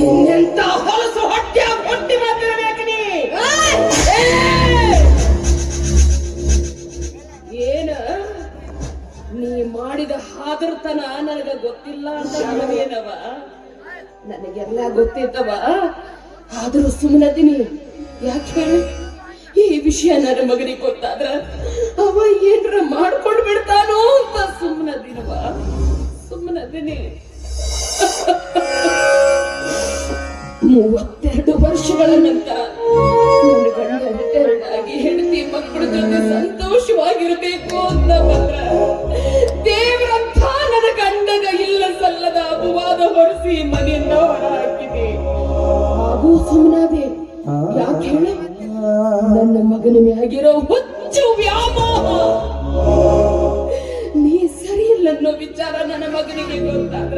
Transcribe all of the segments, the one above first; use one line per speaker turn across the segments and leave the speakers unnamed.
ಇನ್ನೆಂತ ಹೊಲಸು ಹೊಟ್ಟೆ ಹೊಟ್ಟಿ ನೀ? ಏನ? ನೀ ಮಾಡಿದ ಹಾದರ್ತನ ನನಗ ಗೊತ್ತಿಲ್ಲ ಅಂತ ಹೇಳವೇನವ ನನಗೆಲ್ಲ ಗೊತ್ತಿದ್ದವ? ಆದರೂ ಸುಮ್ಮನದಿನಿ ಯಾಕೆ ಹೇಳಿ? ಈ ವಿಷಯ ನನ್ನ ಮಗನಿಗೆ ಗೊತ್ತಾದ್ರ ಅವ ಏನ್ರ ಮಾಡ್ಕೊಂಡು ಬಿಡ್ತಾನೋ ಅಂತ ಸುಮ್ಮನದಿನವ ಸುಮ್ಮನದಿನಿ ಮೂವತ್ತೆರಡು ವರ್ಷಗಳ ನಂತರ ನನ್ನ ಹೆಂಡತಿ ಮಕ್ಕಳ ಜೊತೆ ಸಂತೋಷವಾಗಿರಬೇಕು ಅಂತ ಬಂದ್ರ ದೇವರಂಥ ನನ್ನ ಗಂಡನ ಇಲ್ಲ ಸಲ್ಲದ ಅಪವಾದ ಹೊರಿಸಿ ಮನೆಯಿಂದ ಹೊರ ಹಾಗೂ ಸುಮ್ಮನಾದೆ ಯಾಕೆ ನನ್ನ ಮಗನ ಮ್ಯಾಗಿರೋ ಹುಚ್ಚು ವ್ಯಾಮೋಹ. ನೀ ಸರಿ ಇಲ್ಲ ಅನ್ನೋ ವಿಚಾರ ನನ್ನ ಮಗನಿಗೆ ಗೊತ್ತಾದ್ರ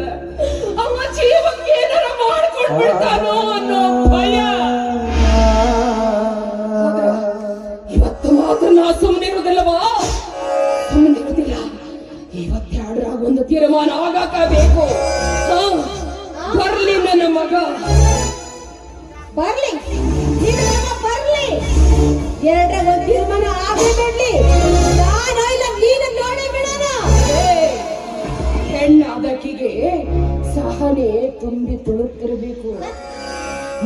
ಎರಡರ ಒಂದು ತೀರ್ಮಾನ ಆಗೇ ಬಿಡ್ಲಿ ನಾನು
ಸಹನೆ ತುಂಬಿ ತುಳುತ್ತಿರಬೇಕು.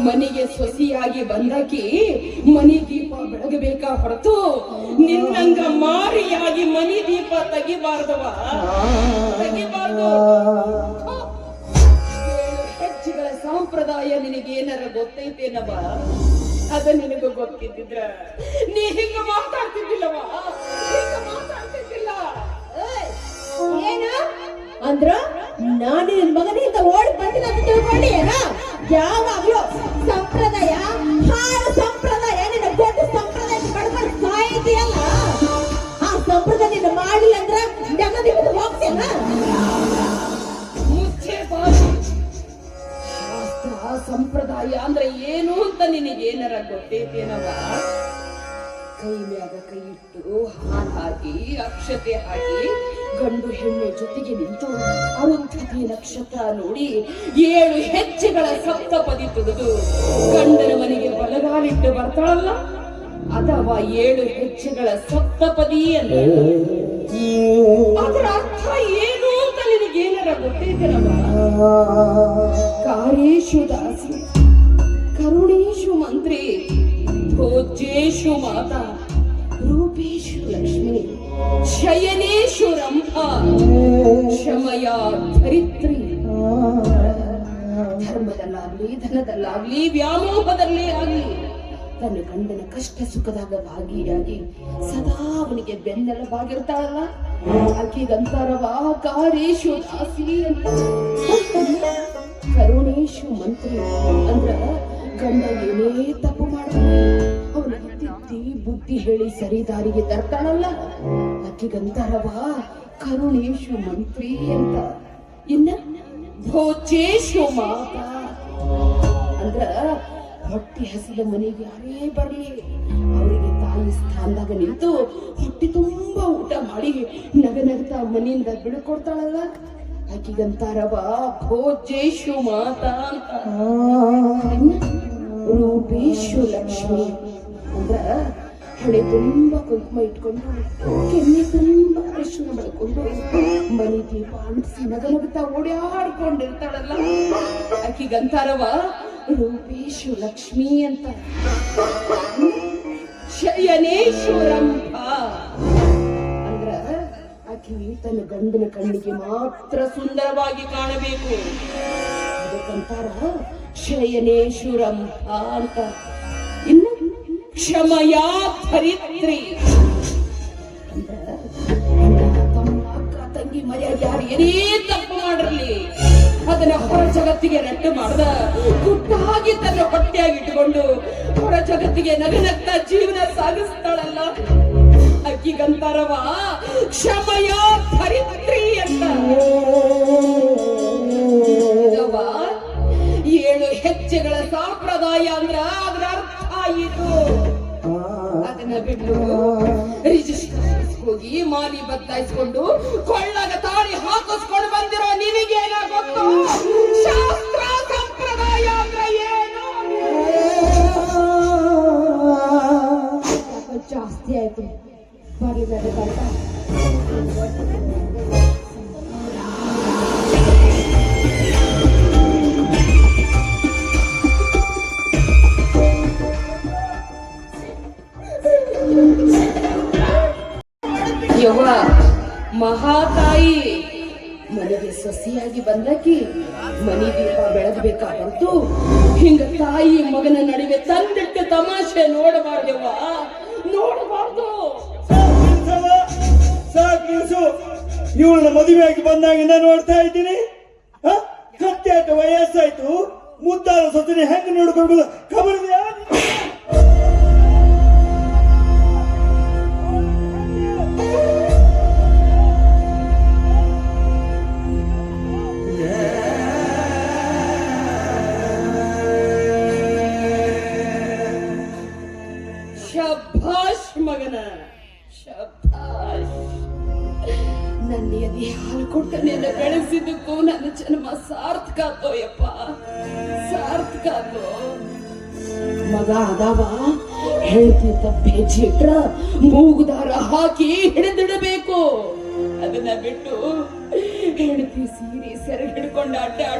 ಮನೆಗೆ ಸೊಸಿಯಾಗಿ ಬಂದಾಕಿ ಮನಿ ದೀಪ ಬೆಳಗಬೇಕಾ ಹೊರತು? ನಿನ್ನಂಗ ಮಾರಿಯಾಗಿ ಮನಿ ದೀಪ ತೆಗಿಬಾರ್ದವ? ತೆಗಿಬಾರ್ದು. ಹೆಚ್ಚುಗಳ ಸಂಪ್ರದಾಯ ನಿನಗೇನಾರ ಗೊತ್ತೈತೇನವ? ಅದ ನಿನಗೂ ಗೊತ್ತಿದ್ದಿದ್ರ. ನೀ ಹಿಂಗ ಮಾತಾಡ್ತಿದ್ದಿಲ್ಲವ? ಹಿಂಗ ಮಾತಾಡ್ತಿದ್ದಿಲ್ಲ.
ಏನು? ಅಂದ್ರ ನಾನು ನಿನ್ ಮಗನಿಂದ ಓಡಿ ಬಂದಿಲ್ಲ ಅಂತ ತಿಳ್ಕೊಂಡಿ ಏನ? ಯಾವಾಗ್ಲೂ ಸಂಪ್ರದಾಯ ಹಾಳು ಸಂಪ್ರದಾಯ ನಿನ್ನ ದೊಡ್ಡ ಸಂಪ್ರದಾಯ ಪಡ್ಕೊಂಡು ಸಾಯಿದೆಯಲ್ಲ ಆ ಸಂಪ್ರದಾಯ ನಿನ್ನ ಮಾಡಿಲ್ಲ ಅಂದ್ರ ಬಿಟ್ಟು ಹೋಗ್ತೇನ
ಮುಚ್ಚೆ ಬಾಯಿ. ಸಂಪ್ರದಾಯ ಅಂದ್ರೆ ಏನು ಅಂತ ನಿನಗೆ ಏನಾರ ಗೊತ್ತೈತೇನವ ಕೈ ಮ್ಯಾಗ ಕೈ ಇಟ್ಟು ಹಾಲು ಹಾಕಿ ಅಕ್ಷತೆ ಹಾಕಿ ಗಂಡು ಹೆಣ್ಣು ಜೊತೆಗೆ ನಿಂತು ಅರುಂಧತಿ ನಕ್ಷತ್ರ ನೋಡಿ ಏಳು ಹೆಜ್ಜೆಗಳ ಸಪ್ತಪದಿ ತೆಗೆದು ಗಂಡನ ಮನೆಗೆ ಬಲಗಾಲಿಟ್ಟು ಬರ್ತಾಳಲ್ಲ? ಅದವ ಏಳು ಹೆಜ್ಜೆಗಳ ಸಪ್ತಪದಿ ಅಂತ ಅದರ? ಅರ್ಥ ಏನು? ನಿನಗೇನಾರ ಕಾರೇಶು ದಾಸಿ, ಕರುಣೇಶು ಮಂತ್ರಿ, ಭೋಜ್ಯೇಶು ಮಾತಾ, ರೂಪೇಶು ಲಕ್ಷ್ಮಿ, ಶಯನೇಶು ರಂಭಾ ಕ್ಷಮಯ ಧರಿತ್ರಿ. ಧರ್ಮದಲ್ಲಾಗ್ಲಿ, ಧನದಲ್ಲಾಗ್ಲಿ, ವ್ಯಾಮೋಹದಲ್ಲೇ ತನ್ನ ಗಂಡನ ಕಷ್ಟ ಸುಖದಾಗ ಭಾಗಿಯಾಗಿ ಸದಾ ಅವನಿಗೆ ಬೆನ್ನೆಲುಬಾಗಿರ್ತಾಳಲ್ಲ? ಆಕೆಗಂತಾರವ ಕಾರೇಶು ದಾಸಿ ಕರುಣೇಶು ಮಂತ್ರಿ, ಅಂದ್ರ ಗಂಡ ಏನೇ ತಪ್ಪು ಮಾಡ್ತಾನೆ, ಅವನ ತಿದ್ದಿ ಬುದ್ಧಿ ಹೇಳಿ ಸರಿ ದಾರಿಗೆ ತರ್ತಾಳಲ್ಲ ಆಕೆಗಂತಾರವ ಕರುಣೇಶು ಮಂತ್ರಿ ಅಂತ. ಇನ್ನ ಭೋಜೇಶು ಮಾತಾ. ಅಂದ್ರ ಹೊಟ್ಟೆ ಹಸಿದ ಮನೆಗೆ ಯಾರೇ ಬರಲಿ. ಅವರಿಗೆ ತಾಯಿ ಸ್ಥಾನದಾಗ ನಿಂತು ಹೊಟ್ಟೆ ತುಂಬಾ ಊಟ ಮಾಡಿ ನಗ ನಗ್ತಾ ಮನೆಯಿಂದ ಬಿಡ್ಕೊಡ್ತಾಳಲ್ಲ ಆಕಿಗಂತಾರವ, ಭೋಜೇಶು ಮಾತಾ ರೂಪೇಶು ಲಕ್ಷ್ಮಿ ಅಂದ್ರ ಹಳೆ ತುಂಬಾ ಕುಂಕುಮ ಇಟ್ಕೊಂಡು, ಕೆನ್ನೆ ತುಂಬಾ ಅರಿಶಿನ ಬೆಳ್ಕೊಂಡು ಮನೆ ದೀಪ ಅಂಟಿಸಿ ನಗ ನಗುತ್ತಾ ಓಡಾಡ್ಕೊಂಡಿರ್ತಾಳಲ್ಲ ಆಕಿಗಂತಾರವ ರೂಪೇಶು ಲಕ್ಷ್ಮಿ ಅಂತ. ಶಯನೇಶ್ವರಂಭ ಅಂದ್ರ ಆಕೆ ತನ್ನ ಗಂಡನ ಕಣ್ಣಿಗೆ ಮಾತ್ರ ಸುಂದರವಾಗಿ ಕಾಣಬೇಕು. ಅದಕ್ಕಂತಾರ ಶಯನೇಶ್ವರಂಭ ಅಂತ. ಇನ್ನು ಕ್ಷಮಯಾ ಹರಿತ್ರಿ ಅಂದ್ರ ತಮ್ಮ ಅಕ್ಕ ತಂಗಿ ಮರ್ಯಾದೆ ಯಾರು ಏನೇ ತಪ್ಪು ಮಾಡಿರ್ಲಿ. ಅದನ್ನ ಹೊರ ಜಗತ್ತಿಗೆ ರಟ್ಟು ಮಾಡ್ದ ಗುಟ್ಟಾಗಿ ತನ್ನ ಹೊಟ್ಟೆಯಾಗಿ ಇಟ್ಟುಕೊಂಡು ಹೊರ ಜಗತ್ತಿಗೆ ನಗನಗ್ತಾ ಜೀವನ ಸಾಗಿಸ್ತಾಳಲ್ಲ. ಅಕ್ಕಿಗಂತಾರವ ಕ್ಷಮಯ ಹರಿತ್ರಿ ಅಂತ ಏಳು ಹೆಜ್ಜೆಗಳ ಸಂಪ್ರದಾಯ ಅಂದ್ರ ಅದ್ರ ಅರ್ಥ ಆಯಿತು ಅದನ್ನ ಬಿಟ್ಟು ರಿಜಿಸ್ಟರ್ ಹೋಗಿ ಮಾಲಿ ಬದಲಾಯಿಸ್ಕೊಂಡು ಕೊಳ್ಳಾಗ ಮಹಾ ಮಹಾತಾಯಿ, ಮನೆಗೆ ಸಸಿಯಾಗಿ ಬಂದಾಕಿ ಮನಿ ದೀಪ ಬೆಳಗ್ಬೇಕಾದಂತು ಹಿಂಗ ತಾಯಿ ಮಗನ ನಡುವೆ ತಂದಿಟ್ಟು ತಮಾಷೆ ನೋಡಬಾರ್ದವ್ವ. ನೋಡಬಾರ್ದು.
ಸಾಕು ಇವಳನ್ನ ಮದುವೆಯಾಗಿ ಬಂದಾಗಿಂದ ನೋಡ್ತಾ ಇದ್ದೀನಿ? ಕತ್ತೆ ವಯಸ್ಸಾಯ್ತು. ಮುದ್ದಾದ ಸೊಸನೆ ಹೆಂಗ್ ನೋಡ್ಕೊಳ್ಬೋದು?
ಕಬರ್ದ್ಯಾ? ಹಿಡ್ಕೊಂಡು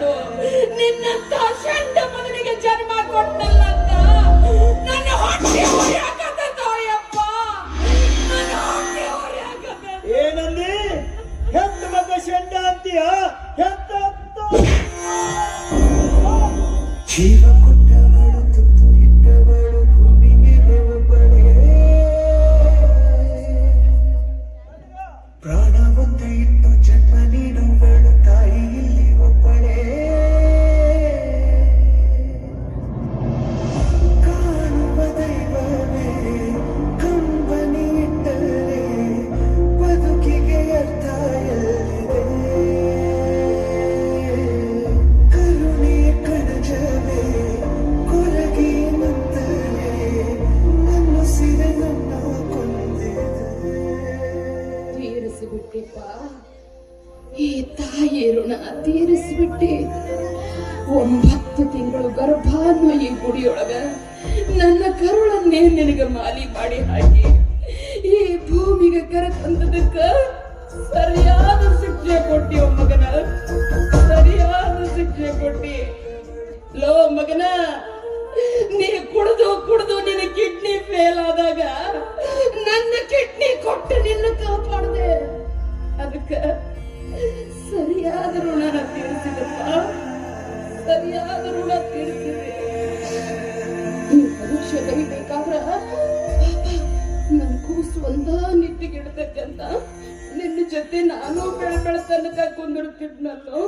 ಕುಂದಿರ್ತಿದ್ನಲ್ಲೋ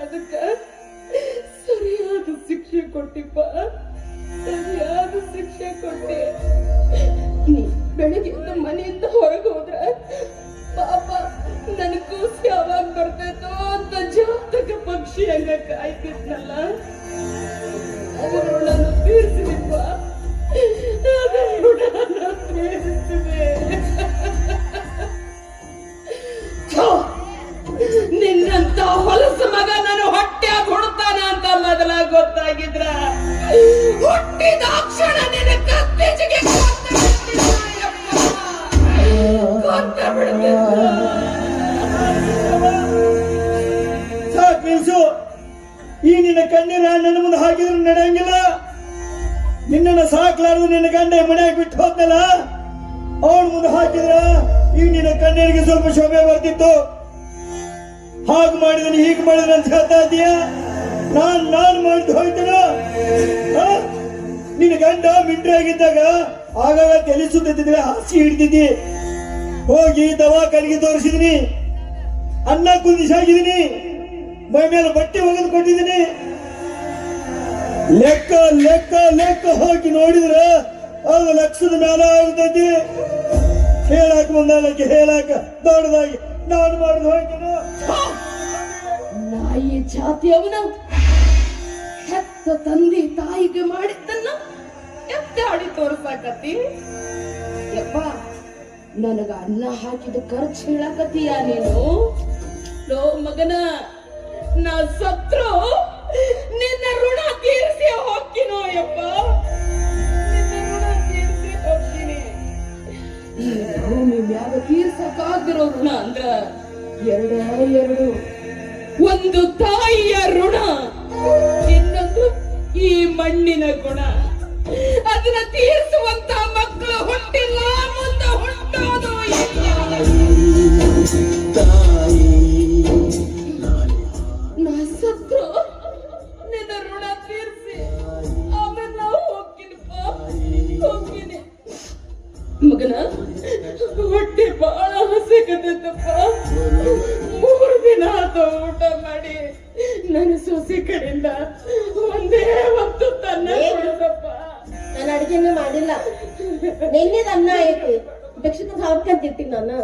ಅದಕ್ಕ ಸರಿಯಾದ ಶಿಕ್ಷೆ ಕೊಟ್ಟಿಪ್ಪ. ಸರಿಯಾದ ಶಿಕ್ಷೆ ಕೊಟ್ಟೆ. ಬೆಳಿಗ್ಗೆ ಬೆಳಗ್ಗೆ ಎದ್ದು ಮನೆಯಿಂದ ಹೊರಗೆ ಹೋದ್ರ ಪಾಪ ನನ್ ಕೂಸಿ ಯಾವಾಗ ಬರ್ತೈತೋ ಅಂತ ಜಾತಕ ಪಕ್ಷಿ ಹಂಗ ಕಾಯ್ತಿದ್ನಲ್ಲ
ನಿನ್ನನ್ನ ಸಾಕ್ಲಾರ್ದು ನಿನ್ನ ಗಂಡ ಮನೆಯಾಗ ಬಿಟ್ಟು ಹೋದ್ನಲ್ಲ? ಅವಳು ಮುಂದೆ ಹಾಕಿದ್ರ ಈಗ ನಿನ್ನ ಕಣ್ಣೀರಿಗೆ ಸ್ವಲ್ಪ ಶೋಭೆ ಬರ್ತಿತ್ತು. ಹಾಗೆ ಮಾಡಿದನು ಹೀಗೆ ಮಾಡಿದ್ರೆ ಅಂತ ಹೇಳ್ತಾ ಇದೀಯ ನಾನ್ ನಾನ್ ಮಾಡಿದ್ ಹೋಯ್ತನ ನಿನ್ನ ಗಂಡ ಮಿಂಟ್ರಿ ಆಗಿದ್ದಾಗ ಆಗಾಗ ತಲೆ ಹಾಸಿ ಹಿಡ್ತಿದ್ದಿ ಹೋಗಿ ದವಾಖಾನಿಗೆ ತೋರಿಸಿದೀನಿ. ಅನ್ನ ಕುದಿಸಾಗಿದ್ದೀನಿ ಮೈ ಮೇಲೆ ಬಟ್ಟೆ ಒಗೆದು ಕೊಟ್ಟಿದ್ದೀನಿ ಲೆಕ್ಕ ಲೆಕ್ಕ ಲೆಕ್ಕ ಹೋಗಿ ನೋಡಿದ್ರೆ ಅದು ಲಕ್ಷದ ಮೇಲೆ ಆಗ್ತೈತಿ. ಹೇಳಕ್ ಮುಂದಾಲಕ್ಕೆ ಹೇಳಕ್ ದೊಡ್ಡದಾಗಿ. ನಾನು ಮಾಡಿದ ನಾಯಿ
ನಾಯಿ ಜಾತಿಯವನ ಹೆತ್ತ ತಂದೆ ತಾಯಿಗೆ ಮಾಡಿದ್ದನ್ನ ಎತ್ತಾಡಿ ತೋರ್ಸಾಕತ್ತಿ. ಯಪ್ಪ, ನನಗ ಅನ್ನ ಹಾಕಿದ ಖರ್ಚು ಹೇಳಕತ್ತೀಯ ನೀನು? ಲೋ ಮಗನ, ನಾ ಸತ್ರು ಋಣ ತೀರಿಸಿ ಹೋಗ್ತೀನೋ ಯಪ್ಪ? ಭೂಮಿ ಋಣ ಎರಡ ಒಂದು ತಾಯಿಯ ಋಣ, ಇನ್ನೊಂದು ಈ ಮಣ್ಣಿನ ಗುಣ. ಅದನ್ನ ತೀರಿಸುವಂತ ಮಕ್ಕಳು ಹುಟ್ಟಿಲ್ಲ, ಮುಂದೆ ಹುಟ್ಟೋದು ಇಲ್ಲ.
ಕಣಪ್ಪ ಮೂರು ದಿನ
ಊಟ ಮಾಡಿ ನನ್ನ ಸೊಸೆ ಕಡೆಯಿಂದ ಒಂದೇ ಹೊತ್ತು ತನ್ನ ಕೊಡಪ್ಪ
ನಾನು ಅಡಿಗೆನೂ ಮಾಡಿಲ್ಲ. ನಿನ್ನೆ ಅನ್ನ ಐತಿ ಭಿಕ್ಷಕ ಹಾಕೊಂತಿರ್ತೀನಿ ನಾನು.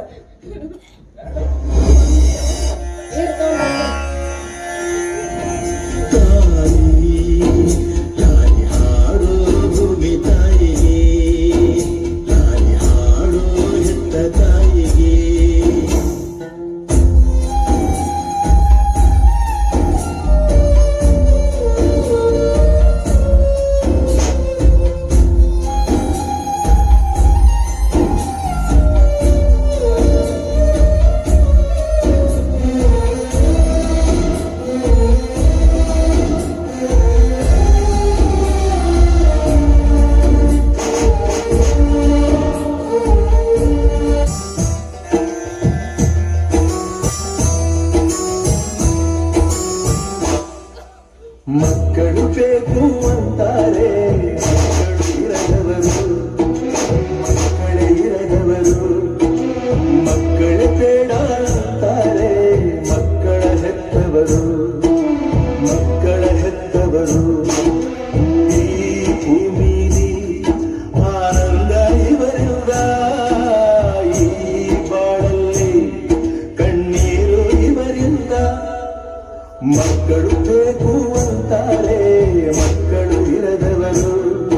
ಮಕ್ಕಳು ಬೇಕು ಅಂತಾರೆ ಮಕ್ಕಳು ಇರದವರು.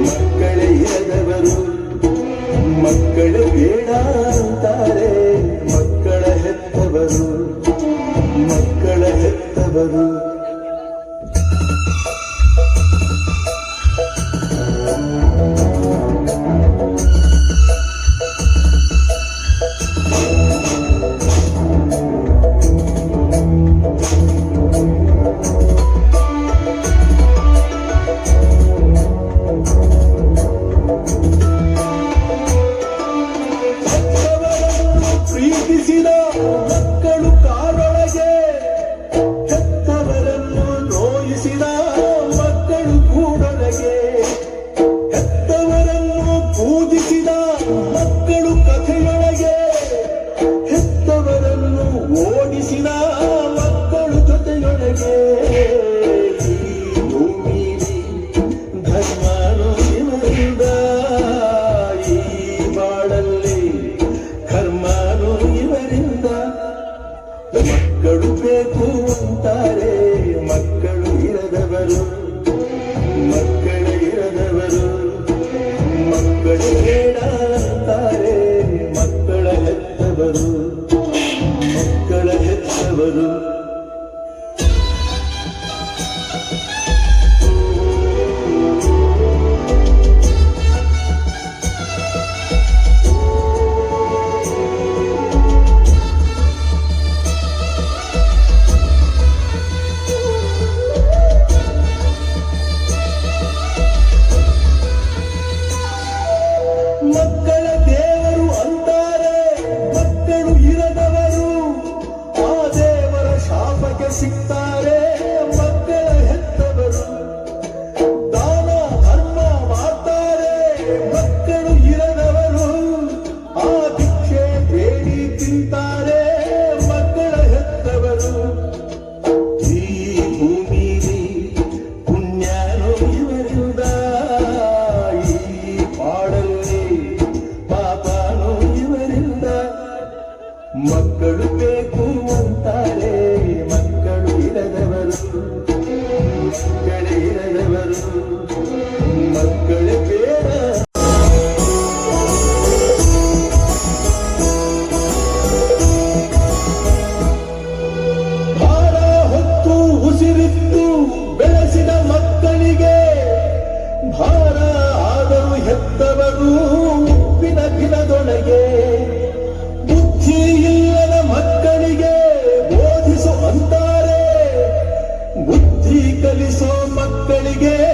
ಮಕ್ಕಳೇ ಇರದವರು. ಮಕ್ಕಳು ಬೇಡ ಅಂತಾರೆ ಮಕ್ಕಳ ಹೆತ್ತವರು. ಮಕ್ಕಳ ಹೆತ್ತವರು. ಮಕ್ಕಳು ಬೇಕು ಅಂತಾರೆ ಮಕ್ಕಳು ಇರದವರು. ಮಕ್ಕಳು ಇರದವರು.
again.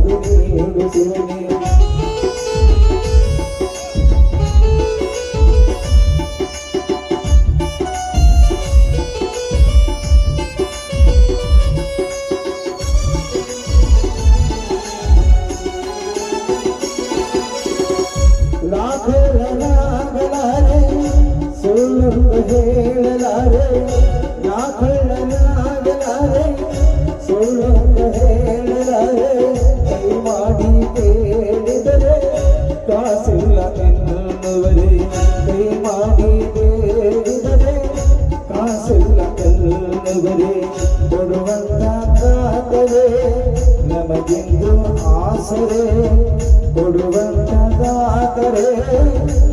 ಸುಧೀರು ಸುಧೀರು amor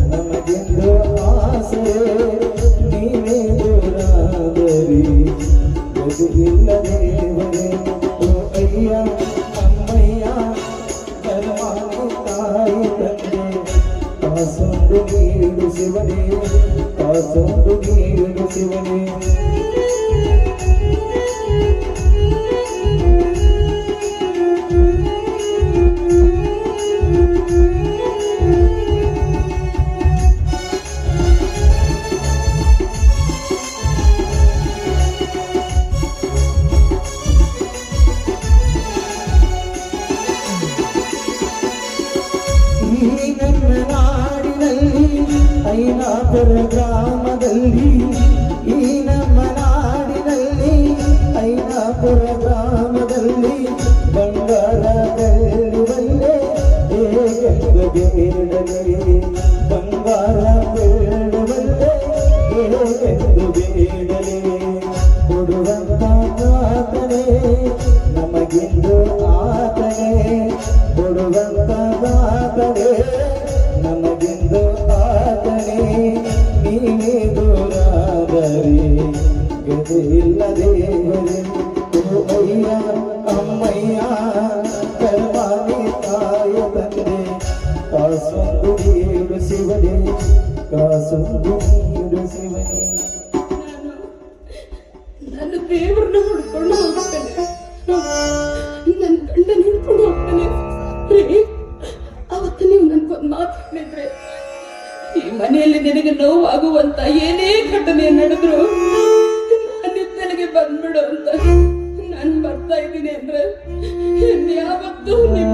ನಿನಗೆ ನೋವಾಗುವಂತ ಏನೇ ಘಟನೆ ನಡೆದ್ರು ನಿನ್ನಗೆ ಬಂದ್ಬಿಡು ಅಂತ ನಾನು ಬರ್ತಾ ಇದ್ದೀನಿ ಅಂದ್ರೆ ಯಾವತ್ತೂ ನಿಮ್ಮ